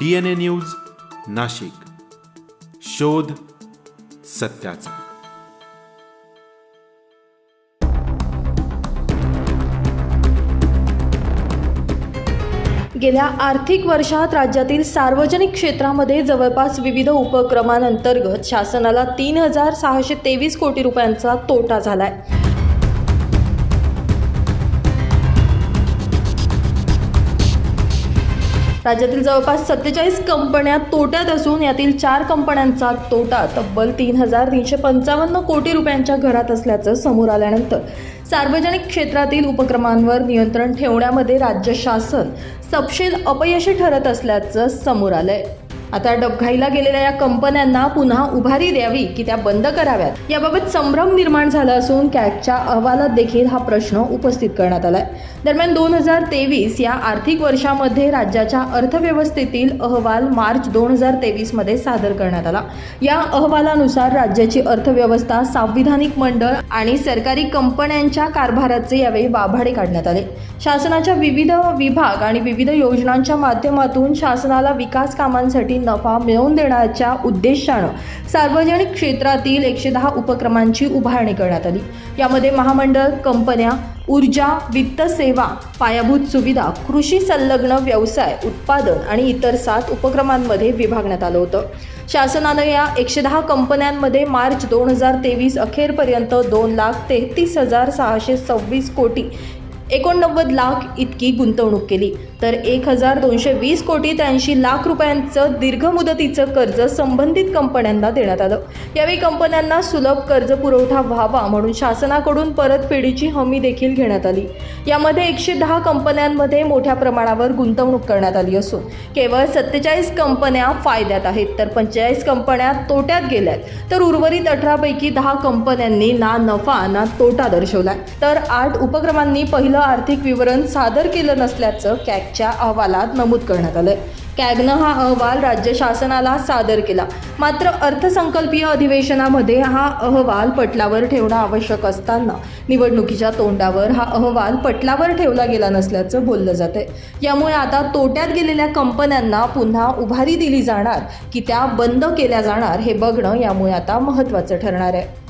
DNA news Nashik. शोध सत्याचा. गेल्या आर्थिक वर्षात राज्यातील सार्वजनिक क्षेत्रामध्ये जवळपास विविध उपक्रमांअंतर्गत शासनाला तीन हजार सहाशे तेवीस कोटी रुपयांचा तोटा झालाय. राज्यातील जवळपास सत्तेचाळीस कंपन्या तोट्यात असून यातील चार कंपन्यांचा तोटा तब्बल तीन हजार तीनशे पंचावन्न कोटी रुपयांच्या घरात असल्याचं समोर आल्यानंतर सार्वजनिक क्षेत्रातील उपक्रमांवर नियंत्रण ठेवण्यामध्ये राज्य शासन सपशेल अपयशी ठरत असल्याचं समोर आलं आहे आता डबघाईला गेलेल्या या कंपन्यांना पुन्हा उभारी द्यावी की त्या बंद कराव्यात? याबाबत संभ्रम निर्माण झाला असून कॅगच्या अहवालात देखील हा प्रश्न उपस्थित करण्यात आलाय. दरम्यान दोन हजार तेवीस या आर्थिक वर्षामध्ये राज्याच्या अर्थव्यवस्थेतील अहवाल मार्च दोन हजार तेवीसमध्ये सादर करण्यात आला. या अहवालानुसार राज्याची अर्थव्यवस्था संविधानिक मंडळ आणि सरकारी कंपन्यांच्या कारभाराचे यावेळी वाभाडे काढण्यात आले. शासनाच्या विविध विभाग आणि विविध योजनांच्या माध्यमातून शासनाला विकास कामांसाठी नफा मिळवून देण्याच्या उद्देशानं सार्वजनिक क्षेत्रातील एकशे दहा उपक्रमांची उभारणी करण्यात आली. यामध्ये महामंडळ कंपन्या ऊर्जा वित्त सेवा पायाभूत सुविधा कृषी संलग्न व्यवसाय उत्पादन आणि इतर सात उपक्रमांमध्ये विभागण्यात आलं होतं. शासनानं या एकशे दहा कंपन्यांमध्ये मार्च दोन हजार तेवीस अखेरपर्यंत दोन लाख तेहतीस हजार सहाशे सव्वीस कोटी एकोणनव्वद लाख इतकी गुंतवणूक केली. तर एक हजार दोनशे वीस कोटी त्र्याऐंशी लाख रुपयांचं दीर्घ मुदतीचं कर्ज संबंधित कंपन्यांना देण्यात आलं. यावेळी कंपन्यांना सुलभ कर्ज पुरवठा व्हावा म्हणून शासनाकडून परतफेडीची हमी देखील घेण्यात आली. यामध्ये एकशे दहा कंपन्यांमध्ये मोठ्या प्रमाणावर गुंतवणूक करण्यात आली असून केवळ सत्तेचाळीस कंपन्या फायद्यात आहेत. तर पंचेचाळीस कंपन्या तोट्यात गेल्यात. तर उर्वरित अठरापैकी दहा कंपन्यांनी ना नफा ना तोटा दर्शवला तर आठ उपक्रमांनी पहिलं आर्थिक विवरण सादर केलं नसल्याचं कॅगच्या अहवालात नमूद करण्यात आलं आहे कॅगनं हा अहवाल राज्य शासनाला सादर केला. मात्र अर्थसंकल्पीय अधिवेशनामध्ये हा अहवाल पटलावर ठेवणं आवश्यक असताना निवडणुकीच्या तोंडावर हा अहवाल पटलावर ठेवला गेला नसल्याचं बोललं जात आहे यामुळे आता तोट्यात गेलेल्या कंपन्यांना पुन्हा उभारी दिली जाणार की त्या बंद केल्या जाणार हे बघणं यामुळे आता महत्त्वाचं ठरणार आहे.